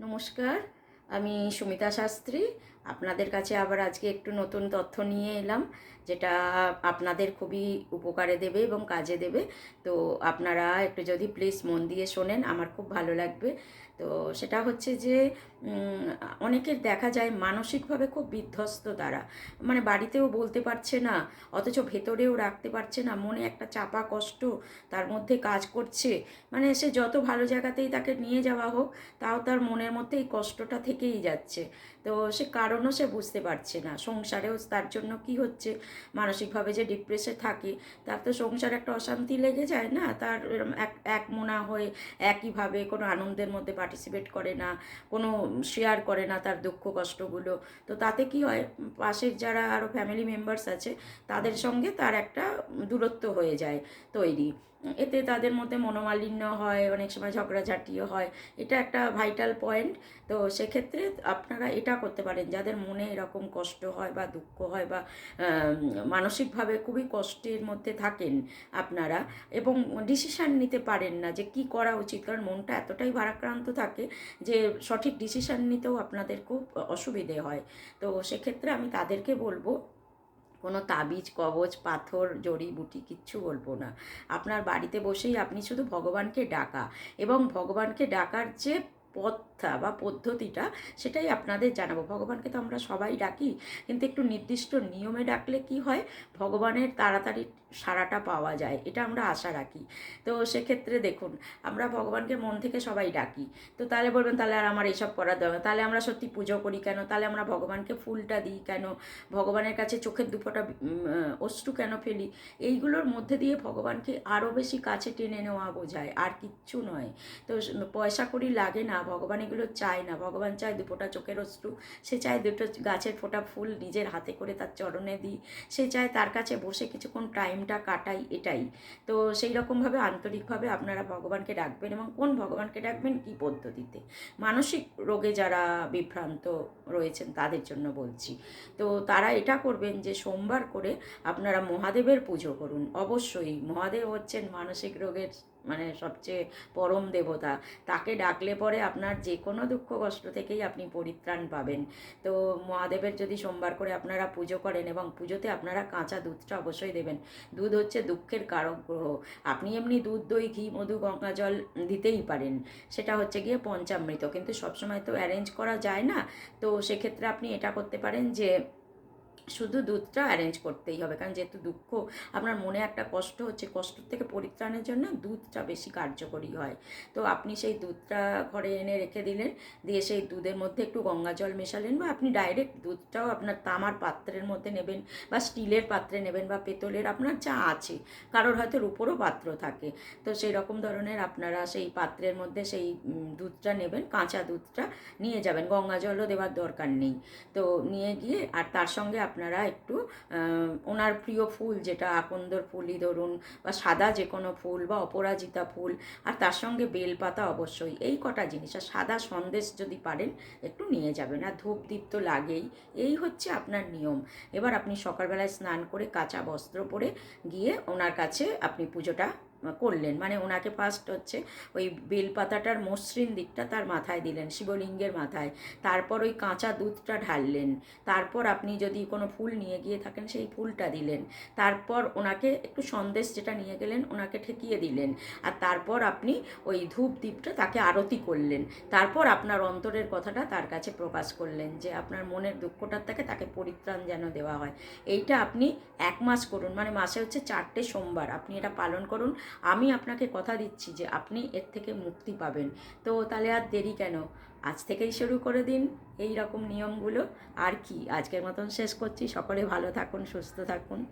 নমস্কার আমি সুমিতা শাস্ত্রী আপনাদের কাছে আবার আজকে একটু নতুন তথ্য নিয়ে এলাম, যেটা আপনাদের খুবই উপকারে দেবে এবং কাজে দেবে। তো আপনারা একটু যদি প্লিজ মন দিয়ে শোনেন, আমার খুব ভালো লাগবে। তো সেটা হচ্ছে যে অনেকের দেখা যায় মানসিকভাবে খুব বিধ্বস্ত তারা। মানে বাড়িতেও বলতে পারছে না, অথচ ভেতরেও রাখতে পারছে না। মনে একটা চাপা কষ্ট তার মধ্যে কাজ করছে। মানে সে যত ভালো জায়গাতেই তাকে নিয়ে যাওয়া হোক, তাও তার মনের মধ্যে এই কষ্টটা থেকেই যাচ্ছে। তো সে কারণও সে বুঝতে পারছে না। সংসারেও তার জন্য কি হচ্ছে? মানসিকভাবে যে ডিপ্রেসে থাকে, তার তো সংসারে একটা অশান্তি লেগে যায় না? তার এক এক মোনা হয়ে একইভাবে কোনো আনন্দের মধ্যে পার্টিসিপেট করে না, কোনো শেয়ার করে না তার দুঃখ কষ্টগুলো। তো তাতে কি হয়? পাশের যারা আরও ফ্যামিলি মেম্বার্স আছে, তাদের সঙ্গে তার একটা দূরত্ব হয়ে যায় তৈরি। এতে তাদের মধ্যে মনোমালিন্য হয়, অনেক সময় ঝগড়াঝাটিও হয়। এটা একটা ভাইটাল পয়েন্ট তো সেক্ষেত্রে আপনারা এটা করতে পারেন। যাদের মনে এরকম কষ্ট হয় বা দুঃখ হয় বা মানসিকভাবে খুবই কষ্টের মধ্যে থাকেন আপনারা এবং ডিসিশান নিতে পারেন না যে কি করা উচিত। কারণ মনটা এতটাই ভারাক্রান্ত থাকে যে সঠিক ডিসিশান নিতেও আপনাদের খুব অসুবিধে হয়। তো সেক্ষেত্রে আমি তাদেরকে বলব কোনো তাবিজ কবচ পাথর জড়িবুটি কিচ্ছু বলব না। আপনার বাড়িতে বসেই আপনি শুধু ভগবানকে ডাকা এবং ভগবানকে ডাকার যে পথটা বা পদ্ধতিটা সেটাই আপনাদের জানাব। ভগবানকে তো আমরা সবাই ডাকি, কিন্তু একটু নির্দিষ্ট নিয়মে ডাকলে কি হয়? ভগবানের তাড়াতাড়ি সারাটা পাওয়া যায়, এটা আমরা আশা রাখি। তো সেক্ষেত্রে দেখুন, আমরা ভগবানকে মন থেকে সবাই ডাকি। তো তাহলে বলবেন, তাহলে আর আমার এইসব করার দরকার তাহলে আমরা সত্যি পুজো করি কেন? তাহলে আমরা ভগবানকে ফুলটা দিই কেন? ভগবানের কাছে চোখের দুপোটা অশ্রু কেন ফেলি? এইগুলোর মধ্যে দিয়ে ভগবানকে আরও বেশি কাছে টেনে নেওয়া বোঝায়, আর কিচ্ছু নয়। তো পয়সা করি লাগে না, ভগবান এগুলো চায় না। ভগবান চায় দুপোটা চোখের অশ্রু, সে চায় দুটো গাছের ফোঁটা ফুল নিজের হাতে করে তার চরণে দিই, সে চায় তার কাছে বসে কিছুক্ষণ টাইমটা কাটাই এটাই। তো সেই রকমভাবে আন্তরিকভাবে আপনারা ভগবানকে ডাকবেন এবং কোন ভগবানকে ডাকবেন, কী পদ্ধতিতে? মানসিক রোগে যারা বিভ্রান্ত রয়েছেন তাদের জন্য বলছি। তো তারা এটা করবেন যে সোমবার করে আপনারা মহাদেবের পুজো করুন। অবশ্যই মহাদেব হচ্ছেন মানসিক রোগের মানে সবচেয়ে পরম দেবতা। তাকে ডাকলে পরে আপনার যে কোনো দুঃখ কষ্ট থেকেই আপনি পরিত্রাণ পাবেন। তো মহাদেবের যদি সোমবার করে আপনারা পুজো করেন এবং পুজোতে আপনারা কাঁচা দুধটা অবশ্যই দেবেন। দুধ হচ্ছে দুঃখের কারক গ্রহ। আপনি এমনি দুধ, দই, ঘি, মধু, গঙ্গা জল দিতেই পারেন। সেটা হচ্ছে গিয়ে পঞ্চামৃত। কিন্তু সবসময় তো অ্যারেঞ্জ করা যায় না। তো সেক্ষেত্রে আপনি এটা করতে পারেন যে শুধু দুধটা অ্যারেঞ্জ করতেই হবে। কারণ যেহেতু দুঃখ, আপনার মনে একটা কষ্ট হচ্ছে, কষ্ট থেকে পরিত্রাণের জন্য দুধটা বেশি কার্যকরী হয়। তো আপনি সেই দুধটা ঘরে এনে রেখে দিলেন, দিয়ে সেই দুধের মধ্যে একটু গঙ্গা জল মেশালেন বা আপনি ডাইরেক্ট দুধটাও আপনার তামার পাত্রের মধ্যে নেবেন বা স্টিলের পাত্রে নেবেন বা পেতলের আপনার যা আছে, কারোর হয়তো রূপোরও পাত্র থাকে। তো সেই রকম ধরনের আপনারা সেই পাত্রের মধ্যে সেই দুধটা নেবেন, কাঁচা দুধটা নিয়ে যাবেন। গঙ্গা জলও দেওয়ার দরকার নেই। তো নিয়ে গিয়ে আর তার সঙ্গে আপনারা একটু ওনার প্রিয় ফুল যেটা আকন্দর ফুলই ধরুন বা সাদা যে কোনো ফুল বা অপরাজিতা ফুল, আর তার সঙ্গে বেলপাতা অবশ্যই, এই কটা জিনিস। আর সাদা সন্দেশ যদি পারেন, একটু নিয়ে যাবেন। আর ধূপ দীপ তো লাগেই, এই হচ্ছে আপনার নিয়ম। এবার আপনি সকালবেলায় স্নান করে কাঁচা বস্ত্র পরে গিয়ে ওনার কাছে আপনি পুজোটা করলেন। মানে ওনাকে ফার্স্ট হচ্ছে ওই বেলপাতাটার মসৃণ দিকটা তার মাথায় দিলেন, শিবলিঙ্গের মাথায়। তারপর ওই কাঁচা দুধটা ঢাললেন। তারপর আপনি যদি কোনো ফুল নিয়ে গিয়ে থাকেন, সেই ফুলটা দিলেন। তারপর ওনাকে একটু সন্দেশ যেটা নিয়ে গেলেন, ওনাকে ঠেকিয়ে দিলেন। আর তারপর আপনি ওই ধূপ দ্বীপটা তাকে আরতি করলেন। তারপর আপনার অন্তরের কথাটা তার কাছে প্রকাশ করলেন যে, আপনার মনের দুঃখটার থেকে তাকে পরিত্রাণ যেন দেওয়া হয়। এইটা আপনি এক মাস করুন মানে মাসে হচ্ছে চারটে সোমবার। আপনি এটা পালন করুন। আমি আপনাকে কথা দিচ্ছি যে আপনি এর থেকে মুক্তি পাবেন। তো তাহলে আর দেরি কেন? আজ থেকেই শুরু করে দিন এই রকম নিয়মগুলো। আর কি? আজকের মতন শেষ করছি। সকলে ভালো থাকুন, সুস্থ থাকুন।